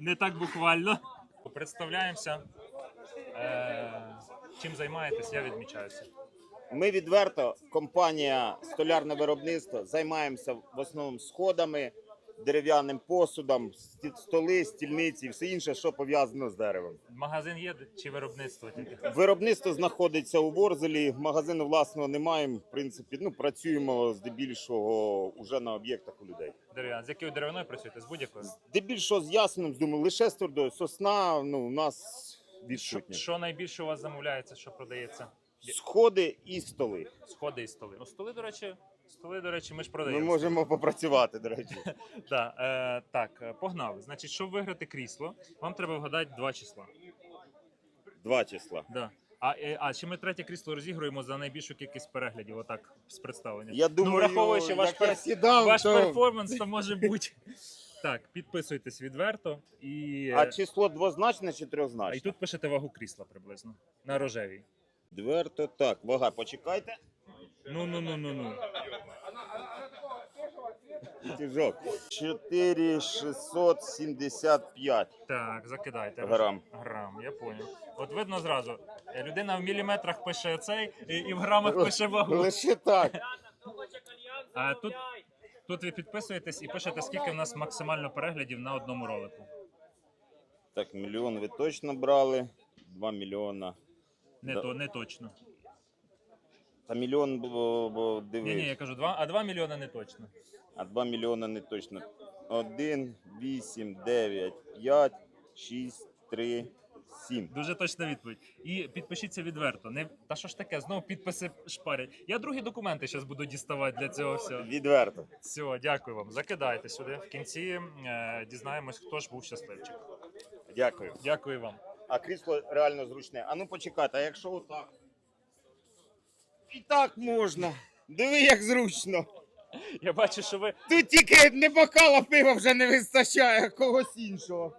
Не так буквально. Представляємося. Е, чим займаєтесь, я відмічаюся. Ми відверто, компанія столярне виробництво, займаємося в основному сходами, дерев'яним посудом, сті- столи, стільниці і все інше, що пов'язано з деревом. Магазин є чи виробництво тільки? Виробництво знаходиться у Ворзелі. Магазину власного немає. В принципі, ну працюємо здебільшого вже на об'єктах у людей. Дерев'яна. З якою деревиною працюєте? З будь-якою? Здебільшого з ясним, думаю, лише з твердою. Сосна, ну у нас Що, відсутня. що найбільше у вас замовляється, що продається? Сходи і столи. Сходи і столи. Ну, столи, до речі, столи, до речі, ми ж Ми продаємо. можемо попрацювати, до речі. Да, е, так, е, погнали. Значить, щоб виграти крісло, вам треба вгадати два числа. Два числа. Да. А, е, а ще ми третє крісло розігруємо за найбільшу кількість переглядів, отак з представлення. Я думаю, ну, враховуючи ваш, як я пер... сідав, ваш то... перформанс, то може бути. Так, підписуйтесь відверто і. А число двозначне чи А і тут пишете вагу крісла приблизно на рожевій. Дверто так. Вага, почекайте. Ну ну ну ну ну. Тяжок. 4675 Так, закидайте. грам. Грам, я поняв. От видно зразу. е, Людина в міліметрах пише цей і, і в грамах пише вагу. Лише так. А тут, тут ви підписуєтесь і пишете, скільки в нас максимально переглядів на одному ролику. Так, мільйон ви точно брали. Два мільйона. Не Да. то, не точно. Та мільйон було, бо Ні, ні, я кажу, два, а 2 мільйони не точно. А два мільйона не точно. Один, вісім, дев'ять, п'ять, шість, три, сім. Дуже точна відповідь. І підпишіться відверто. Не та що ж таке, знову підписи шпарять. Я другі документи зараз буду діставати для цього всього. Відверто. Все, дякую вам. Закидайте сюди. В кінці е, дізнаємось, хто ж був щасливчик. Дякую. Дякую вам. А крісло реально зручне. А ну почекайте, а якщо отак? І так можна. Диви, як зручно. Я бачу, що ви Тут тільки не бокала пива вже не вистачає, а когось іншого.